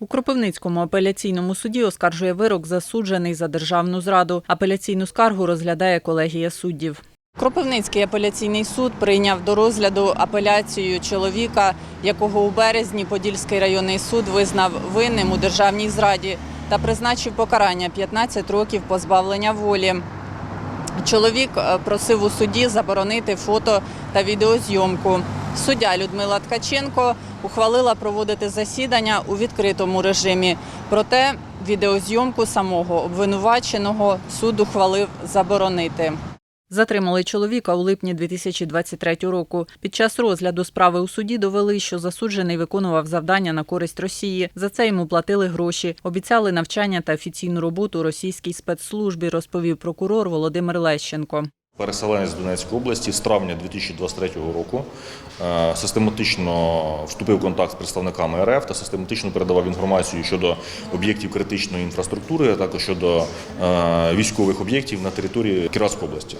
У Кропивницькому апеляційному суді оскаржує вирок засуджений за державну зраду. Апеляційну скаргу розглядає колегія суддів. Кропивницький апеляційний суд прийняв до розгляду апеляцію чоловіка, якого у березні Подільський районний суд визнав винним у державній зраді та призначив покарання 15 років позбавлення волі. Чоловік е, просив у суді заборонити фото та відеозйомку. Суддя Людмила Ткаченко ухвалила проводити засідання у відкритому режимі. Проте відеозйомку самого обвинуваченого суд ухвалив заборонити. Затримали чоловіка у липні 2023 року. Під час розгляду справи у суді довели, що засуджений виконував завдання на користь Росії. За це йому платили гроші, обіцяли навчання та офіційну роботу російській спецслужбі, розповів прокурор Володимир Лещенко. Переселенець Донецької області з травня 2023 року е, систематично вступив в контакт з представниками РФ та систематично передавав інформацію щодо об'єктів критичної інфраструктури, а також щодо е, військових об'єктів на території Кіровської області.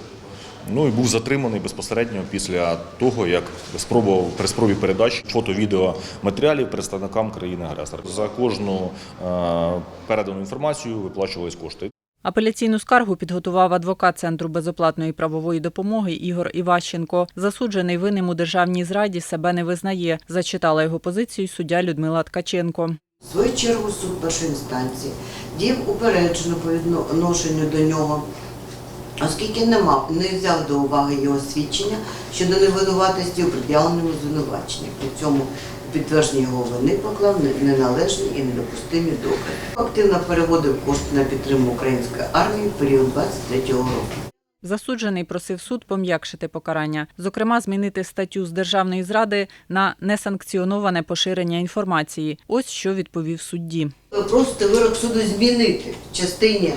Ну і був затриманий безпосередньо після того, як спробував при спробі передачі фото-відео матеріалів представникам країни-агресора. За кожну е, передану інформацію виплачувались кошти. Апеляційну скаргу підготував адвокат Центру безоплатної правової допомоги Ігор Іващенко. Засуджений винним у державній зраді себе не визнає. Зачитала його позицію суддя Людмила Ткаченко. Свою чергу суд першої інстанції діяв упереджено по відношенню до нього, оскільки не, мав, не взяв до уваги його свідчення щодо невинуватості у пред'явленому звинуваченні. При цьому його вини поклав неналежні і недопустимі докази. Активно переводив кошти на підтримку української армії в період 23 року. Засуджений просив суд пом'якшити покарання, зокрема, змінити статтю з державної зради на несанкціоноване поширення інформації. Ось що відповів судді. Ви просите вирок суду змінити в частині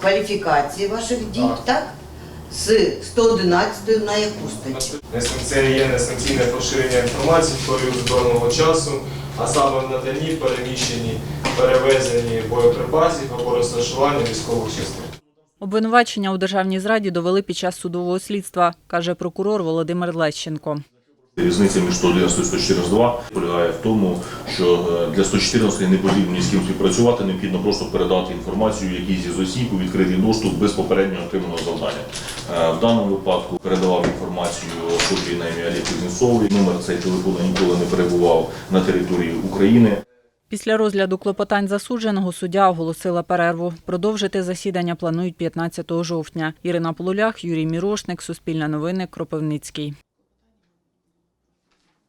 кваліфікації ваших дій, так? З 111 на яку статтю? Це є несанкційне поширення інформації в період збройного часу, а саме в наданні, переміщенні, перевезенні боєприпасів або розташування військових частин. Обвинувачення у державній зраді довели під час судового слідства, каже прокурор Володимир Лещенко. Різниця між 111 і 142 полягає в тому, що е, для 114 не потрібно ні з ким співпрацювати, необхідно просто передати інформацію якійсь із осіб у відкритий доступ без попереднього отриманого завдання. Е, В даному випадку передавав інформацію особі на ім'я Олег Кузнєцовий. Номер цей телефону ніколи не перебував на території України. Після розгляду клопотань засудженого суддя оголосила перерву. Продовжити засідання планують 15 жовтня. Ірина Полулях, Юрій Мірошник, Суспільне новини, Кропивницький.